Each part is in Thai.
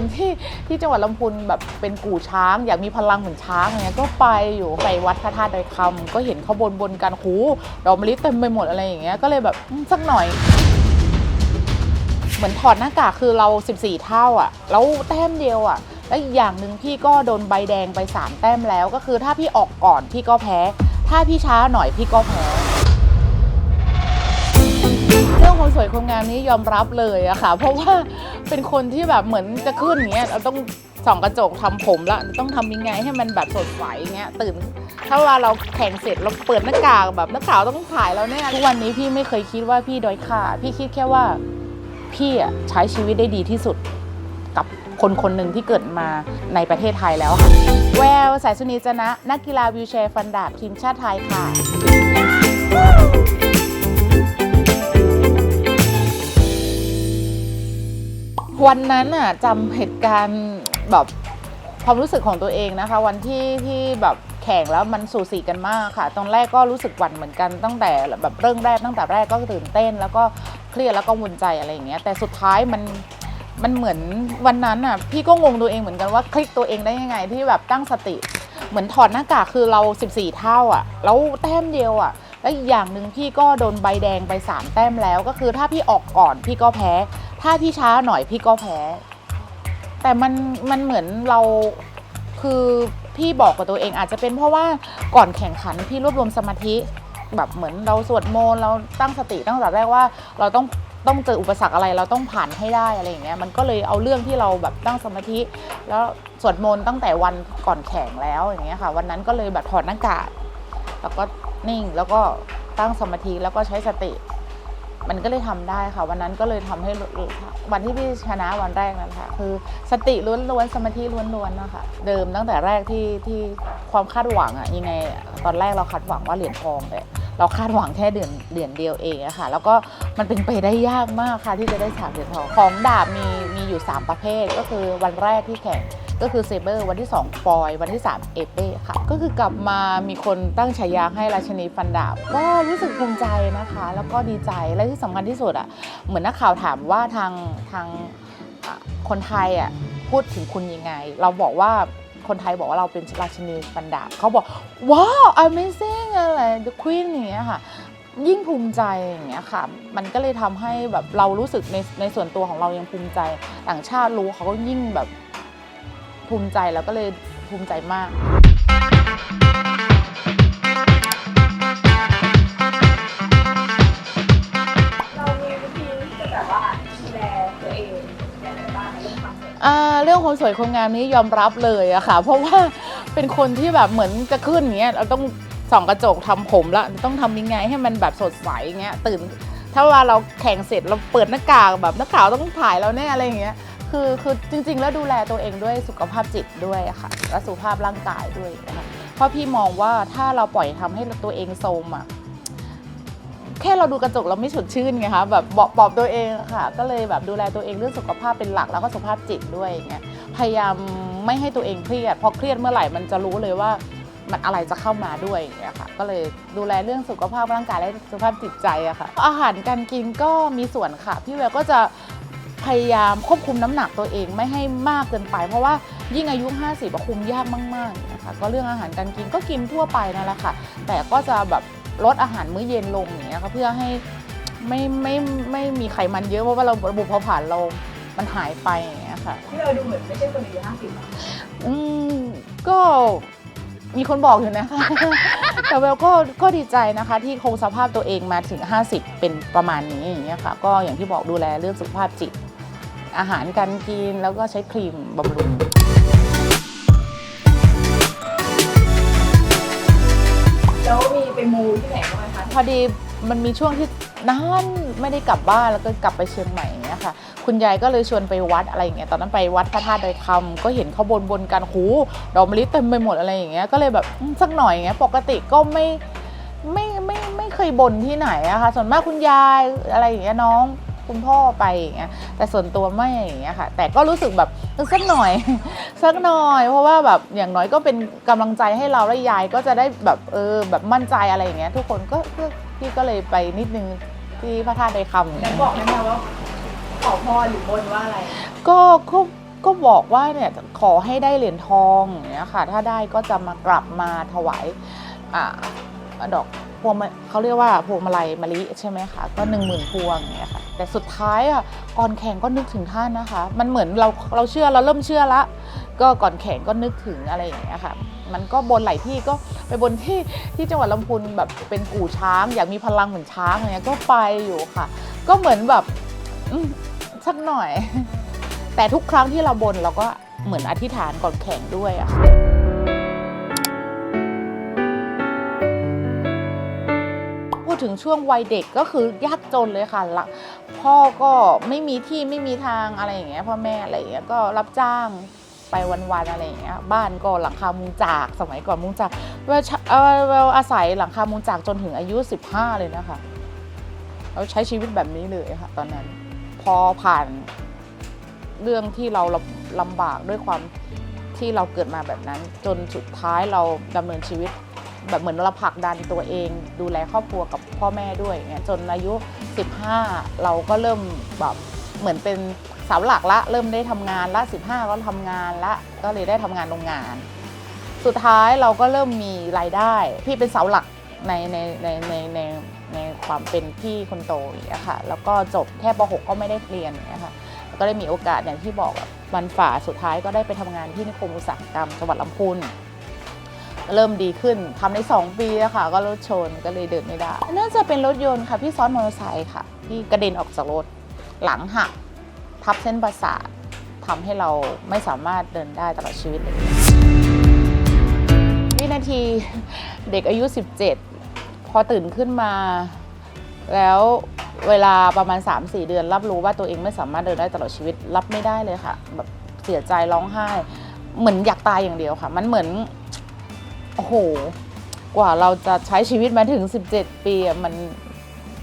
นที่ที่จังหวัดลำพูนแบบเป็นกู่ช้าง อยากมีพลังเหมือนช้างอย่างเงี้ยก็ไปอยู่ไปวัดพระธาตุดอยคำก็เห็นเขาบนบนกันหูดอกมะลิเต็มไปหมดอะไรอย่างเงี้ยก็เลยแบบอืมสักหน่อย เหมือนถอดหน้ากากคือเรา 14 เท่าอะแล้วแต้มเดียวอะแล้วอีกอย่างหนึ่งพี่ก็โดนใบแดงไป 3 แต้มแล้ว ก็คือถ้าพี่ออกก่อนพี่ก็แพ้ ถ้าพี่ช้าหน่อยพี่ก็แพ้ รื่องความสวยความงามนี้ยอมรับเลยอะค่ะ เพราะว่าเป็นคนที่แบบเหมือนจะขึ้นอย่างเงี้ยเราต้องส่องกระจกทำผมแล้วต้องทำยังไงให้มันแบบสดใสเงี้ยตื่น ถ้าวลาเราแข่งเสร็จเราเปิดหน้ากากแบบนักข่าวต้องถ่ายแล้วเนี่ยทุกวันนี้พี่ไม่เคยคิดว่าพี่ด้อยค่าพี่คิดแค่ว่าพี่อะใช้ชีวิตได้ดีที่สุดกับคนคนหนึ่งที่เกิดมาในประเทศไทยแล้วค่ะแววสายสุนีจนะ นักกีฬาวิวแชร์ฟันดาบทีมชาติไทยค่ะ วันนั้นน่ะจำเหตุการณ์แบบความรู้สึกของตัวเองนะคะ วันที่ที่แบบแข่งแล้วมันสูสีกันมากค่ะ ตอนแรกก็รู้สึกหวั่นเหมือนกันตั้งแต่แบบเริ่มแรกตั้งแต่แรกก็ตื่นเต้น แล้วก็เครียดแล้วก็วุ่นใจอะไรอย่างเงี้ยแต่สุดท้ายมันมันเหมือนวันนั้นอะพี่ก็งงตัวเองเหมือนกันว่าคลิกตัวเองได้ยังไงที่แบบตั้งสติ เหมือนถอดหน้ากากคือเรา 14 เท่าอะ แล้วแต้มเดียวอะแล้วอีกอย่างหนึ่งพี่ก็โดนใบแดงไป3แต้มแล้วก็คือถ้าพี่ออกก่อนพี่ก็แพ้ ถ้าพี่ช้าหน่อยพี่ก็แพ้ แต่มันมันเหมือนเราคือพี่บอกกับตัวเองอาจจะเป็นเพราะว่าก่อนแข่งขันพี่รวบรวมสมาธิแบบเหมือนเราสวดมนต์เราตั้งสติตั้งแต่แรกว่าเราต้องต้องเจออุปสรรคอะไรเราต้องผ่านให้ได้อะไรอย่างเงี้ยมันก็เลยเอาเรื่องที่เราแบบตั้งสมาธิ แล้วสวดมนต์ตั้งแต่วันก่อนแข่งแล้วอย่างเงี้ยค่ะ วันนั้นก็เลยแบบถอดหน้ากากแล้วก็นิ่งแล้วก็ตั้งสมาธิแล้วก็ใช้สติ มันก็เลยทำได้ค่ะ วันนั้นก็เลยทำให้วันที่พี่ชนะวันแรกนั่นค่ะคือสติล้วนๆสมาธิล้วนๆนะคะเดิมตั้งแต่แรกที่ที่ความคาดหวังอะยังไงตอนแรกเราคาดหวังว่าเหรียญทองแต่เราคาดหวังแค่เดือนเหรียญเดียวเองอะค่ะแล้วก็มันเป็นไปได้ยากมากค่ะที่จะได้สามเหรียญทองของดาบมีมีอยู่ 3 ประเภทก็คือวันแรกที่แข่ง ก็คือเซเบอร์วันที่2ฟอย วันที่ 3 เอเป้ค่ะ ก็คือกลับมามีคนตั้งฉายาให้ราชนีฟันดาบ ก็รู้สึกภูมิใจนะคะ แล้วก็ดีใจ และที่สำคัญที่สุดอะ เหมือนนักข่าวถามว่าทางทางคนไทยอะพูดถึงคุณยังไง เราบอกว่าคนไทยบอกว่าเราเป็นราชนีฟันดาบเขาบอกว้าว amazing อะไร the queen อย่างเงี้ยค่ะยิ่งภูมิใจอย่างเงี้ยค่ะ มันก็เลยทำให้แบบเรารู้สึกในในส่วนตัวของเรายังภูมิใจ ต่างชาติรู้เขาก็ยิ่งแบบ ภูมิใจแล้วก็เลยภูมิใจมากเรามีวิธีที่จะแบบว่าดูแลตัวเองยังไงบ้างในเรื่องความสวยอ่าเรื่องความสวยความงามนี้ยอมรับเลยอะค่ะ เพราะว่าเป็นคนที่แบบเหมือนจะขึ้นอย่างเงี้ยเราต้องส่องกระจกทำผมแล้วต้องทำยังไงให้มันแบบสดใสอย่างเงี้ยตื่น ถ้าเวลาเราแข่งเสร็จเราเปิดหน้ากากแบบนักข่าวต้องถ่ายเราแน่อะไรอย่างเงี้ย คือคือจริง ๆ แล้วดูแลตัวเองด้วยสุขภาพจิตด้วยค่ะและสุขภาพร่างกายด้วยนะคะเพราะพี่มองว่าถ้าเราปล่อยทำให้ตัวเองโทรมอะแค่เราดูกระจกเราไม่สดชื่นไงคะแบบบอกปลอบตัวเองค่ะ ก็เลยแบบดูแลตัวเองเรื่องสุขภาพเป็นหลักแล้วก็สุขภาพจิตด้วยอย่างเงี้ยพยายามไม่ให้ตัวเองเครียดพอเครียดเมื่อไหร่มันจะรู้เลยว่ามันอะไรจะเข้ามาด้วยอย่างเงี้ยค่ะก็เลยดูแลเรื่องสุขภาพร่างกายและสุขภาพจิตใจอะค่ะ อาหารการกินก็มีส่วนค่ะ พี่แววก็จะ พยายามควบคุมน้ำหนักตัวเองไม่ให้มากเกินไป เพราะว่ายิ่งอายุ 50อะคุมยากมากๆนะคะก็เรื่องอาหารการกินก็กินทั่วไปนั่นแหละค่ะ แต่ก็จะแบบลดอาหารมื้อเย็นลงอย่างเงี้ยค่ะเพื่อให้ไม่ไม่ไม่มีไขมันเยอะเพราะว่าเราระบบเผาผลาญเรา มันหายไปอย่างเงี้ยค่ะที่เราดูเหมือนไม่ใช่คนอายุห้าสิบอืมก็มีคนบอกอยู่นะคะ แต่เวลก็ก็ดีใจนะคะที่คงสภาพตัวเองมาถึง 50 เป็นประมาณนี้อย่างเงี้ยค่ะ ก็อย่างที่บอกดูแลเรื่องสุขภาพจิต อาหารการกินแล้วก็ใช้ครีมบำรุง แล้วมีไปมูที่ไหนบ้างไหมคะ พอดีมันมีช่วงที่นานไม่ได้กลับบ้านแล้วก็กลับไปเชียงใหม่อย่างเงี้ยค่ะ คุณยายก็เลยชวนไปวัดอะไรอย่างเงี้ยตอนนั้นไปวัดพระธาตุดอยคำก็เห็นเขาบนบนกันหูดอกมะลิเต็มไปหมดอะไรอย่างเงี้ยก็เลยแบบอืมสักหน่อยอย่างเงี้ยปกติก็ไม่ไม่ไม่ไม่เคยบนที่ไหนอะค่ะส่วนมากคุณยายอะไรอย่างเงี้ยน้อง คุณพ่อไปอย่างเงี้ยแต่ส่วนตัวไม่อย่างเงี้ยค่ะ แต่ก็รู้สึกแบบเออสักหน่อย สักหน่อย เพราะว่าแบบอย่างน้อยก็เป็นกำลังใจให้เราและยายก็จะได้แบบเออแบบมั่นใจอะไรอย่างเงี้ยทุกคนก็ก็พี่ก็เลยไปนิดนึงที่พระธาตุดอยคำอย่างแล้เงี้วยบอกได้ไหมว่าขอพรหรือบนว่าอะไร ก็ก็ก็บอกว่าเนี่ยขอให้ได้เหรียญทองอย่างเงี้ยค่ะ ถ้าได้ก็จะมากลับมาถวายอ่าดอกพวงมาเขาเรียกว่าพวงมาลัยมะลิใช่ไหมคะก็หนึ่งหมื่นพวงอย่างเงี้ยค่ะ แต่สุดท้ายอะก่อนแข่งก็นึกถึงท่านนะคะ มันเหมือนเราเราเชื่อเราเริ่มเชื่อละ ก็ก่อนแข่งก็นึกถึงอะไรอย่างเงี้ยค่ะ มันก็บนหลายที่ก็ไปบนที่ที่จังหวัดลำพูนแบบเป็นกู่ช้าง อยากมีพลังเหมือนช้างอะไรเงี้ยก็ไปอยู่ค่ะ ก็เหมือนแบบสักหน่อย แต่ทุกครั้งที่เราบนเราก็เหมือนอธิษฐานก่อนแข่งด้วยอะค่ะพูดถึงช่วงวัยเด็กก็คือยากจนเลยค่ะละ พ่อก็ไม่มีที่ไม่มีทางอะไรอย่างเงี้ยพ่อแม่อะไรอย่างเงี้ยก็รับจ้างไปวันๆอะไรอย่างเงี้ยบ้านก็หลังคามุงจากสมัยก่อนมุงจากเวลเอ่อเวลอาศัยหลังคามุงจากจนถึงอายุ 15 เลยนะคะเราใช้ชีวิตแบบนี้เลยค่ะ ตอนนั้น พอผ่านเรื่องที่เราลำลำบากด้วยความที่เราเกิดมาแบบนั้น จนสุดท้ายเราดำเนินชีวิต แบบเหมือนเราผลักดันตัวเอง ดูแลครอบครัวกับพ่อแม่ด้วยเงี้ยจนอายุ 15 เราก็เริ่มแบบเหมือนเป็นเสาหลักละเริ่มได้ทำงานละ 15 ก็ทำงานละก็เลยได้ทำงานโรงงาน สุดท้ายเราก็เริ่มมีรายได้พี่เป็นเสาหลักในในในในในในความเป็นพี่คนโตอย่างเงี้ยค่ะแล้วก็จบแค่ป .6 ก็ไม่ได้เรียนอย่างเงี้ยค่ะก็ได้มีโอกาสอย่างที่บอกวันฝ่าสุดท้ายก็ได้ไปทำงานที่นิคมอุตสาหกรรมจังหวัดลำพูน เริ่มดีขึ้นทำใน 2 ปีแล้วค่ะ ก็รถชนก็เลยเดินไม่ได้น่าจะเป็นรถยนต์ค่ะ พี่ซ้อนมอเตอร์ไซค์ค่ะ ที่กระเด็นออกจากรถ หลังหักทับเส้นประสาททำให้เราไม่สามารถเดินได้ตลอดชีวิตเลยวินาทีเด็กอายุ 17 พอตื่นขึ้นมา แล้วเวลาประมาณ 3-4 เดือน รับรู้ว่าตัวเองไม่สามารถเดินได้ตลอดชีวิตรับไม่ได้เลยค่ะแบบเสียใจร้องไห้ เหมือนอยากตายอย่างเดียวค่ะ มันเหมือน โอ้โห กว่าเราจะใช้ชีวิตมาถึง 17 ปีมัน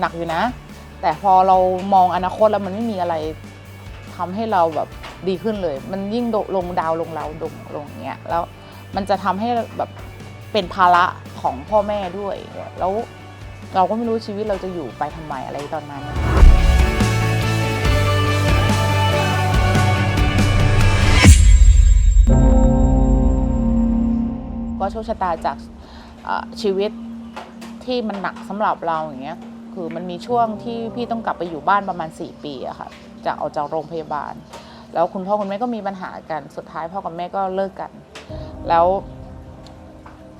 หนักอยู่นะ แต่พอเรามองอนาคตแล้วมันไม่มีอะไรทำให้เราแบบดีขึ้นเลย มันยิ่งลงดาวลงเราลงลงอย่างเงี้ย แล้วมันจะทำให้แบบเป็นภาระของพ่อแม่ด้วย แล้วเราก็ไม่รู้ชีวิตเราจะอยู่ไปทำไมอะไรตอนนั้น ก็โชคชะตาจากเอ่อชีวิตที่มันหนักสำหรับเราอย่างเงี้ยคือมันมีช่วงที่พี่ต้องกลับไปอยู่บ้านประมาณ 4 ปีอะค่ะจากออกจากโรงพยาบาล แล้วคุณพ่อคุณแม่ก็มีปัญหากันสุดท้ายพ่อกับแม่ก็เลิกกัน แล้ว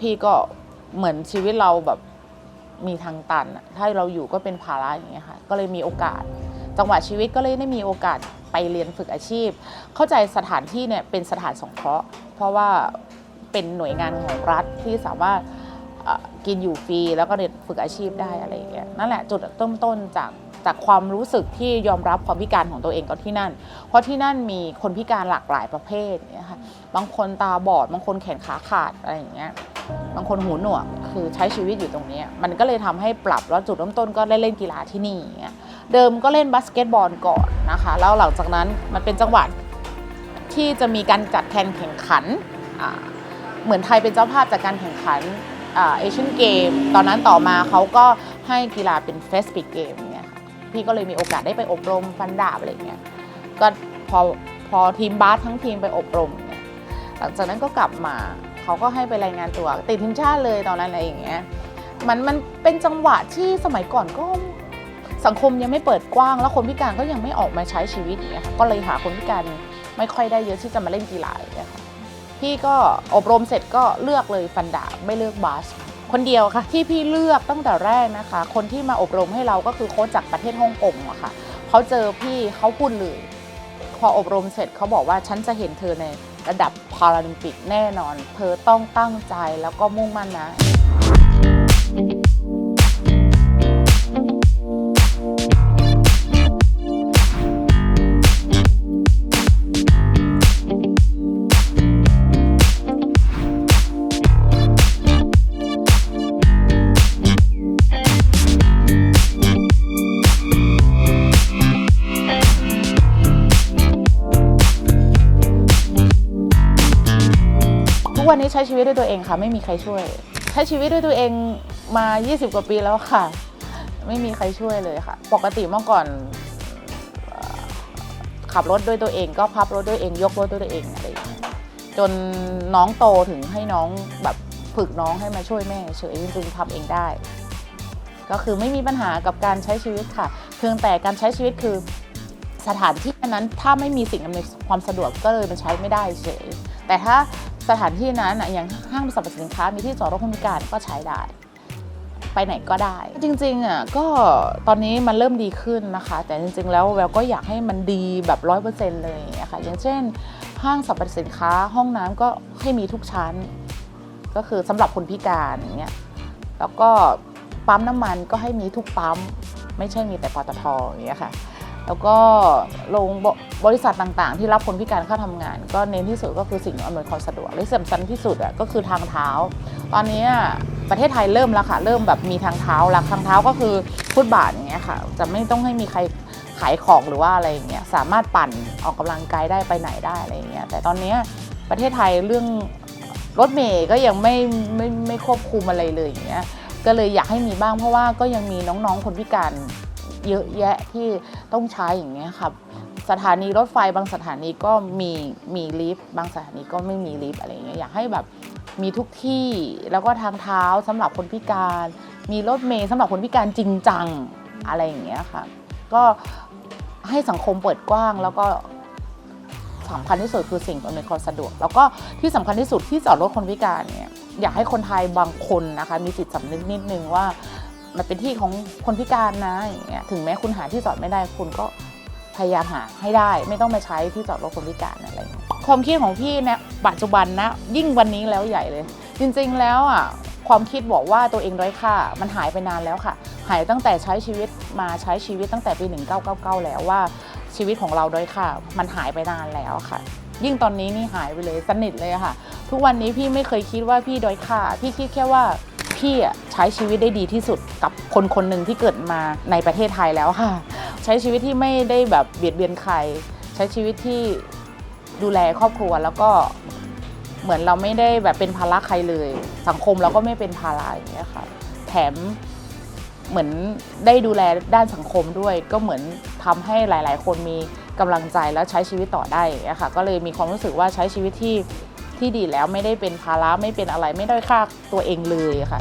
พี่ก็เหมือนชีวิตเราแบบมีทางตันอะถ้าเราอยู่ก็เป็นภาระอย่างเงี้ยค่ะก็เลยมีโอกาส จังหวะชีวิตก็เลยได้มีโอกาสไปเรียนฝึกอาชีพ เข้าใจสถานที่เนี่ยเป็นสถานสงเคราะห์ เพราะว่า เป็นหน่วยงานของรัฐที่สามารถกินอยู่ฟรีแล้วก็เรียนฝึกอาชีพได้อะไรอย่างเงี้ยนั่นแหละจุดเริ่มต้นจากจากความรู้สึกที่ยอมรับความพิการของตัวเองก็ที่นั่น เพราะที่นั่นมีคนพิการหลากหลายประเภทเนี่ยค่ะบางคนตาบอด บางคนแขนขาขาดอะไรอย่างเงี้ยบางคนหูหนวกคือใช้ชีวิตอยู่ตรงนี้ มันก็เลยทำให้ปรับแล้วจุดเริ่มต้นก็ได้เล่นกีฬาที่นี่เงี้ยเดิมก็เล่นบาสเกตบอลก่อนนะคะ แล้วหลังจากนั้นมันเป็นจังหวัดที่จะมีการจัดแข่งแข่งขันอ่า เหมือนไทยเป็นเจ้าภาพจากการแข่งขันเอเชียนเกม ตอนนั้นต่อมาเขาก็ให้กีฬาเป็นเฟสปิกเกมเงี้ยค่ะพี่ก็เลยมีโอกาสได้ไปอบรมฟันดาบอะไรเงี้ยก็พอพอทีมบาสทั้งทีมไปอบรมเนี่ยหลังจากนั้นก็กลับมาเขาก็ให้ไปรายงานตัวติดทีมชาติเลยตอนนั้นอะไรอย่างเงี้ยมันมันเป็นจังหวะที่สมัยก่อนก็สังคมยังไม่เปิดกว้าง แล้วคนพิการก็ยังไม่ออกมาใช้ชีวิตเงี้ยค่ะก็เลยหาคนพิการไม่ค่อยได้เยอะที่จะมาเล่นกีฬาเงี้ยค่ะ พี่ก็อบรมเสร็จก็เลือกเลยฟันดาบไม่เลือกบาสคนเดียวค่ะที่พี่เลือกตั้งแต่แรกนะคะ คนที่มาอบรมให้เราก็คือโค้ชจากประเทศฮ่องกงอะค่ะเขาเจอพี่เขาพูดเลยพออบรมเสร็จเขาบอกว่าฉันจะเห็นเธอในระดับพาราลิมปิกแน่นอน เธอต้องตั้งใจแล้วก็มุ่งมั่นนะ วันนี้ใช้ชีวิตด้วยตัวเองค่ะ ไม่มีใครช่วย ใช้ชีวิตด้วยตัวเองมา 20 กว่าปีแล้วค่ะ ไม่มีใครช่วยเลยค่ะ ปกติเมื่อก่อนขับรถด้วยตัวเองก็พับรถด้วยเอง ยกรถด้วยตัวเองอะไรจนน้องโตถึงให้น้องแบบฝึกน้องให้มาช่วยแม่เฉยจริงๆทำเองได้ ก็คือไม่มีปัญหากับการใช้ชีวิตค่ะ เพียงแต่การใช้ชีวิตคือสถานที่นั้นถ้าไม่มีสิ่งอำนวยความสะดวกก็เลยมันใช้ไม่ได้เฉยแต่ถ้า สถานที่นั้นอะอย่างห้างสรรพสินค้ามีที่จอดรถคนพิการก็ใช้ได้ ไปไหนก็ได้ จริงๆอะก็ตอนนี้มันเริ่มดีขึ้นนะคะ แต่จริง ๆ แล้วแววก็อยากให้มันดีแบบร้อยเปอร์เซ็นต์เลยอะค่ะอย่างเช่น ห้างสรรพสินค้าห้องน้ำก็ให้มีทุกชั้น ก็คือสำหรับคนพิการอย่างเงี้ยแล้วก็ปั๊มน้ำมันก็ให้มีทุกปั๊ม ไม่ใช่มีแต่ปตทอย่างเงี้ยค่ะ แล้วก็โรงบบริษัทต่างๆ ที่รับคนพิการเข้าทำงาน ก็เน้นที่สุดก็คือสิ่งอำนวยความสะดวกและสำคัญที่สุดอะก็คือทางเท้า ตอนนี้ประเทศไทยเริ่มแล้วค่ะ เริ่มแบบมีทางเท้าแล้วทางเท้าก็คือฟุตบาทอย่างเงี้ยค่ะ จะไม่ต้องให้มีใครขายของหรือว่าอะไรอย่างเงี้ยสามารถปั่นออกกำลังกายได้ไปไหนได้อะไรอย่างเงี้ยแต่ตอนนี้ประเทศไทยเรื่องรถเมย์ก็ยังไม่ไม่ไม่ควบคุมอะไรเลยอย่างเงี้ยก็เลยอยากให้มีบ้างเพราะว่าก็ยังมีน้องๆคนพิการ เยอะแยะที่ต้องใช้อย่างเงี้ยครับสถานีรถไฟบางสถานีก็มีมีลิฟต์บางสถานีก็ไม่มีลิฟต์อะไรอย่างเงี้ยอยากให้แบบมีทุกที่แล้วก็ทางเท้าสำหรับคนพิการ มีรถเมล์สำหรับคนพิการจริงจังอะไรอย่างเงี้ยค่ะ ก็ให้สังคมเปิดกว้างแล้วก็สำคัญที่สุดคือสิ่งอำนวยความสะดวก แล้วก็ที่สำคัญที่สุดที่จอดรถคนพิการเนี่ยอยากให้คนไทยบางคนนะคะมีจิตสำนึกนิดนึงว่า มันเป็นที่ของคนพิการนะอย่างเงี้ยถึงแม้คุณหาที่จอดไม่ได้คุณก็พยายามหาให้ได้ ไม่ต้องมาใช้ที่จอดรถคนพิการอะไรอย่ความคิดของพี่นี่ยปัจจุบันนะ ยิ่งวันนี้แล้วใหญ่เลย จริงๆแล้วอะความคิดบอกว่าตัวเองด้อยค่า มันหายไปนานแล้วค่ะ หายตั้งแต่ใช้ชีวิตมาใช้ชีวิตตั้งแต่ปี 1999 แล้วว่าชีวิตของเราด้อยค่า มันหายไปนานแล้วค่ะ ยิ่งตอนนี้นี่หายไปเลยสนิทเลยค่ะ ทุกวันนี้พี่ไม่เคยคิดว่าพี่ด้อยค่า พี่คิดแค่ว่า พี่ใช้ชีวิตได้ดีที่สุดกับคนคนหนึ่งที่เกิดมาในประเทศไทยแล้วค่ะ ใช้ชีวิตที่ไม่ได้แบบเบียดเบียนใคร ใช้ชีวิตที่ดูแลครอบครัวแล้วก็เหมือนเราไม่ได้แบบเป็นภาระใครเลย สังคมเราก็ไม่เป็นภาระอย่างเงี้ยค่ะแถมเหมือนได้ดูแลด้านสังคมด้วย ก็เหมือนทำให้หลาย ๆ คนมีกำลังใจแล้วใช้ชีวิตต่อได้อย่างเงี้ยค่ะก็เลยมีความรู้สึกว่าใช้ชีวิตที่ ที่ดีแล้วไม่ได้เป็นภาระไม่เป็นอะไรไม่ได้อยค่าตัวเองเลยค่ะ